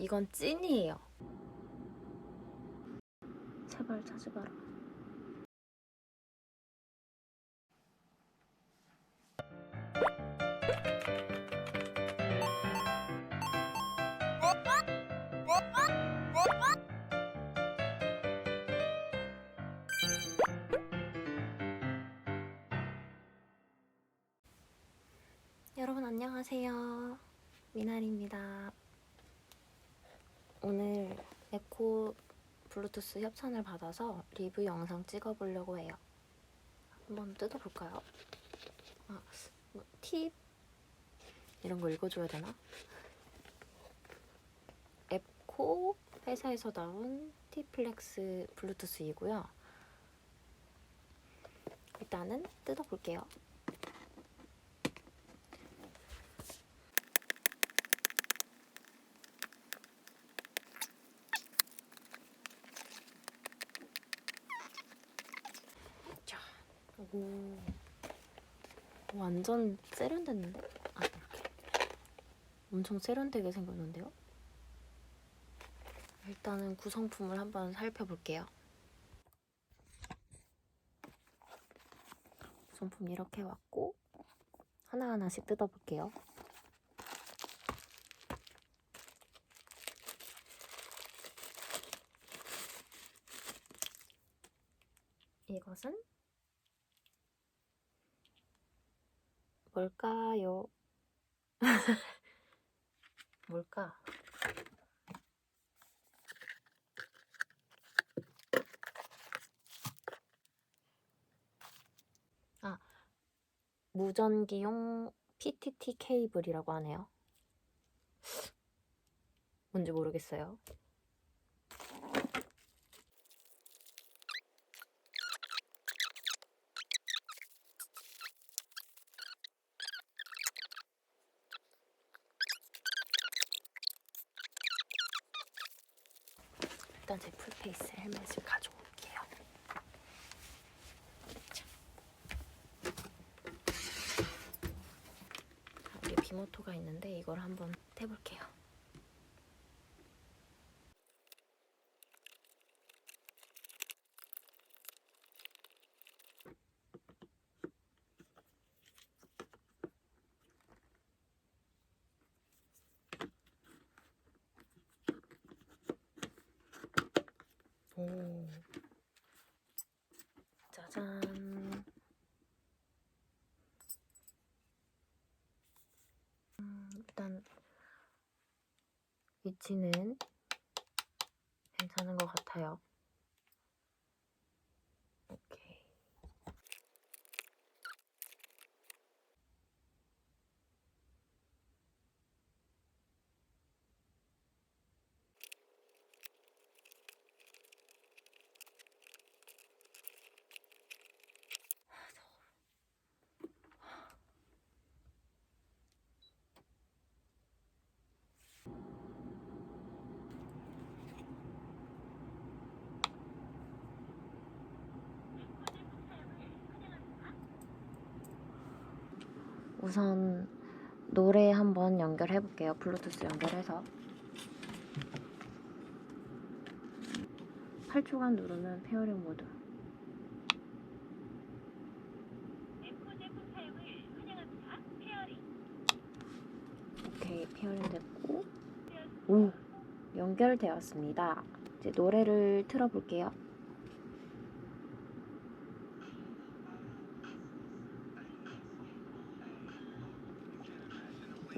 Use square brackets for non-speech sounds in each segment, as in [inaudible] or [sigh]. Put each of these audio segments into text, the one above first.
이건 찐이에요. 제발 자지 마라. 여러분 안녕하세요. 미나리입니다. 오늘 에코 블루투스 협찬을 받아서 리뷰 영상 찍어보려고 해요. 한번 뜯어볼까요? 아, 뭐, 팁 이런 거 읽어줘야 되나? 에코 회사에서 나온 티플렉스 블루투스이고요. 일단은 뜯어볼게요. 자, 오, 완전 세련됐는데? 아, 이렇게. 엄청 세련되게 생겼는데요? 일단은 구성품을 한번 살펴볼게요. 구성품 이렇게 왔고, 하나하나씩 뜯어볼게요. 이것은 뭘까요? [laughs] 뭘까? 아, 무전기용 PTT 케이블이라고 하네요. 뭔지 모르겠어요. 일단 제 풀페이스 헬멧을 가져올게요. 자. 여기 비모토가 있는데 이걸 한번 떼볼게요. 오. 음, 일단 위치는 괜찮은 것 같아요. 우선 노래 한번 연결해 볼게요. 블루투스 연결해서 8초간 누르면 페어링 모드. 오케이 페어링 됐고 오 연결되었습니다. 이제 노래를 틀어볼게요.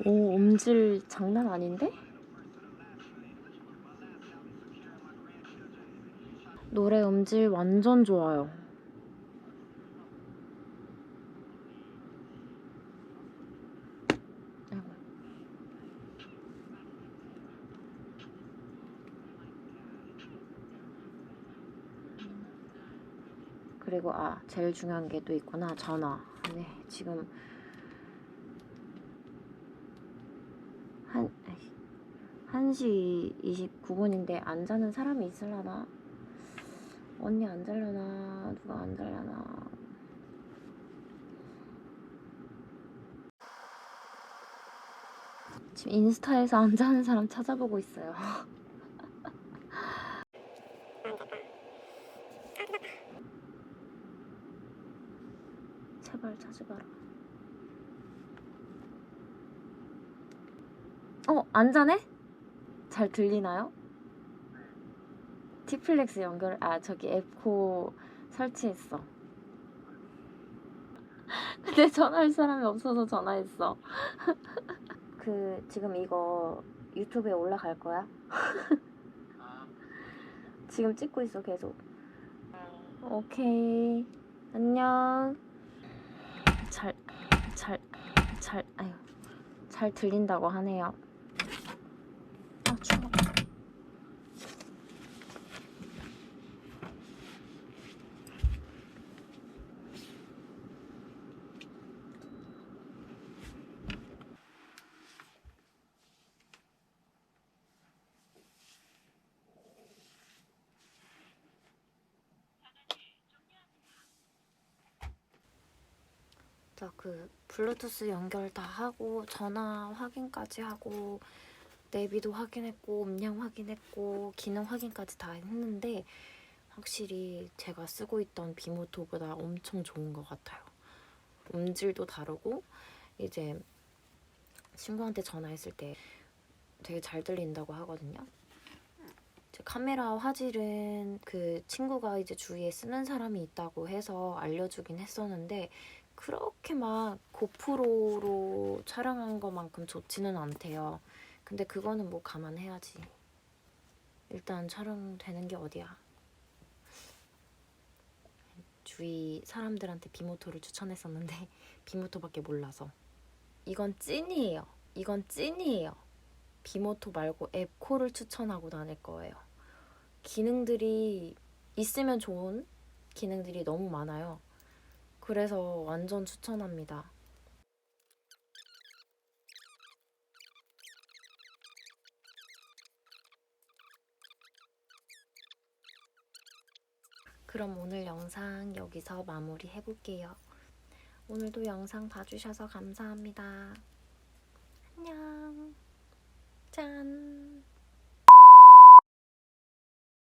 오 음질 장난 아닌데? 노래 음질 완전 좋아요. 그리고 아 제일 중요한 게 또 있구나 전화 네 지금 한 1시 29분인데 안 자는 사람이 있을라나 언니 안 잘려나 누가 안 잘려나 지금 인스타에서 앉아하는 사람 찾아보고 있어요. 제발 찾아봐라. 어, 안 자네? 잘 들리나요? 티플렉스 연결, 아, 저기 에코 설치했어. [laughs] 근데 전화할 사람이 없어서 전화했어. [laughs] 그, 지금 이거 유튜브에 올라갈 거야? [laughs] 지금 찍고 있어, 계속. 오케이. 안녕. 잘, 잘, 잘, 아유. 잘 들린다고 하네요. 아, 추워. 자, 그 블루투스 연결 다 하고 전화 확인까지 하고 내비도 확인했고 음량 확인했고 기능 확인까지 다 했는데 확실히 제가 쓰고 있던 비모토보다 엄청 좋은 것 같아요. 음질도 다르고 이제 친구한테 전화했을 때 되게 잘 들린다고 하거든요. 제 카메라 화질은 그 친구가 이제 주위에 쓰는 사람이 있다고 해서 알려주긴 했었는데 그렇게 막 고프로로 촬영한 것만큼 좋지는 않대요. 근데 그거는 뭐 감안해야지. 일단 촬영되는 게 어디야. 주위 사람들한테 비모토를 추천했었는데 [laughs] 비모토밖에 몰라서. 이건 찐이에요. 이건 찐이에요. 비모토 말고 앱코를 추천하고 다닐 거예요. 기능들이 있으면 좋은 기능들이 너무 많아요. 그래서 완전 추천합니다. 그럼 오늘 영상 여기서 마무리 해볼게요. 오늘도 영상 봐주셔서 감사합니다. 안녕. 짠.